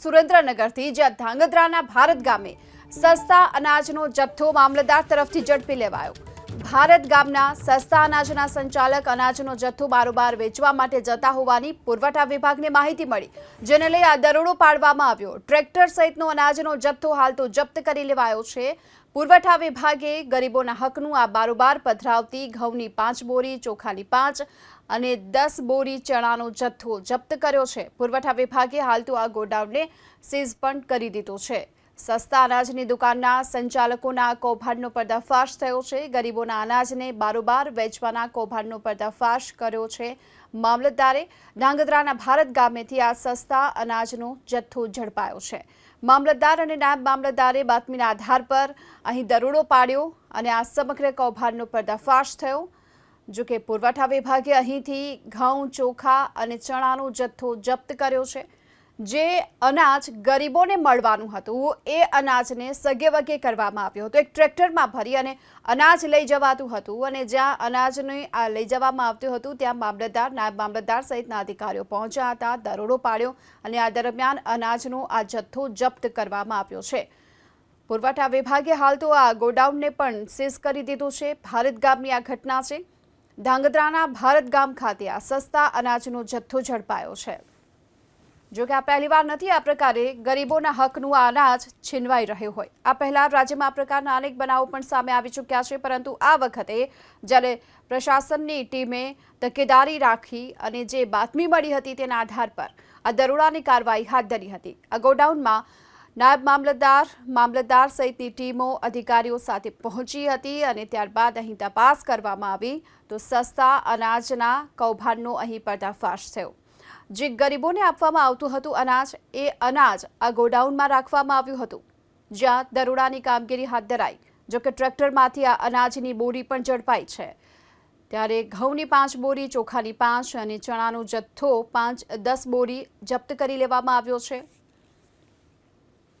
સુરેન્દ્રનગરથી જ્યાં ધાંગધ્રાના ભારત ગામે સસ્તા અનાજનો જથ્થો મામલતદાર તરફથી ઝડપી લેવાયો. ભારત ગામના સસ્તા અનાજના સંચાલક અનાજનો જથ્થો બારોબાર વેચવા માટે જતા હોવાની પુરવઠા વિભાગને માહિતી મળી, જેને લઈ આ દરોડો પાડવામાં આવ્યો. ટ્રેક્ટર સહિતનો અનાજનો જથ્થો હાલ તો જપ્ત કરી લેવાયો છે. પુરવઠા વિભાગે ગરીબોના હકનું આ બારોબાર પધરાવતી ઘઉંની પાંચ બોરી, ચોખાની પાંચ અને દસ બોરી ચણાનો જથ્થો જપ્ત કર્યો છે. પુરવઠા વિભાગે હાલ તો આ ગોડાઉનને સીઝ પણ કરી દીધો છે. સસ્તા અનાજની દુકાનના સંચાલકોના કૌભાંડનો પર્દાફાશ થયો છે. ગરીબોના અનાજને બારોબાર વેચવાના કૌભાંડનો પર્દાફાશ કર્યો છે. મામલતદારે ધાંગધ્રાના ભારત ગામેથી આ સસ્તા અનાજનો જથ્થો ઝડપાયો છે. મામલતદાર અને નાયબ મામલતદારે બાતમીના આધાર પર અહીં દરોડો પાડ્યો અને આ સમગ્ર કૌભાંડનો પર્દાફાશ થયો. જો કે પુરવઠા વિભાગે અહીંથી ઘઉં, ચોખા અને ચણાનો જથ્થો જપ્ત કર્યો છે. જે અનાજ ગરીબોને મળવાનું હતું, એ અનાજને સગે વગે કરવામાં આવ્યું હતું. એક ટ્રેક્ટરમાં ભરી અને અનાજ લઈ જવાતું હતું અને જ્યાં અનાજને લઈ જવામાં આવતું હતું, ત્યાં મામલતદાર નાયબ મામલતદાર સહિતના અધિકારીઓ પહોંચ્યા હતા, દરોડો પાડ્યો અને આ દરમિયાન અનાજનો આ જથ્થો જપ્ત કરવામાં આવ્યો છે. પુરવઠા વિભાગે હાલ તો આ ગોડાઉનને પણ સીઝ કરી દીધું છે. ભારત ગામની આ ઘટના છે. ધાંગધ્રાના ભારત ગામ ખાતે આ સસ્તા અનાજનો જથ્થો ઝડપાયો છે. જો કે આ પહેલીવાર નથી આ પ્રકારે ગરીબોના હકનું અનાજ છીનવાઈ રહ્યું હોય. આ પહેલા રાજ્યમાં આ પ્રકારના અનેક બનાવો પણ સામે આવી ચૂક્યા છે, પરંતુ આ વખતે જ્યારે પ્રશાસનની ટીમે તકેદારી રાખી અને જે બાતમી મળી હતી તેના આધાર પર આ દરોડાની કાર્યવાહી હાથ ધરી હતી. આ ગોડાઉનમાં નાયબ મામલતદાર મામલતદાર સહિતની ટીમો અધિકારીઓ સાથે પહોંચી હતી અને ત્યારબાદ અહીં તપાસ કરવામાં આવી તો સસ્તા અનાજના કૌભાંડનો અહીં પર્દાફાશ થયો. જે ગરીબોને આપવામાં આવતું હતું અનાજ, એ અનાજ આ ગોડાઉનમાં રાખવામાં આવ્યું હતું. જ્યાં દરોડાની કામગીરી હાથ ધરાઈ. જોકે ટ્રેક્ટરમાંથી આ અનાજની બોરી પણ ઝડપાઈ છે. ત્યારે ઘઉંની પાંચ બોરી, ચોખાની પાંચ અને ચણાનો જથ્થો પાંચ દસ બોરી જપ્ત કરી લેવામાં આવ્યો છે.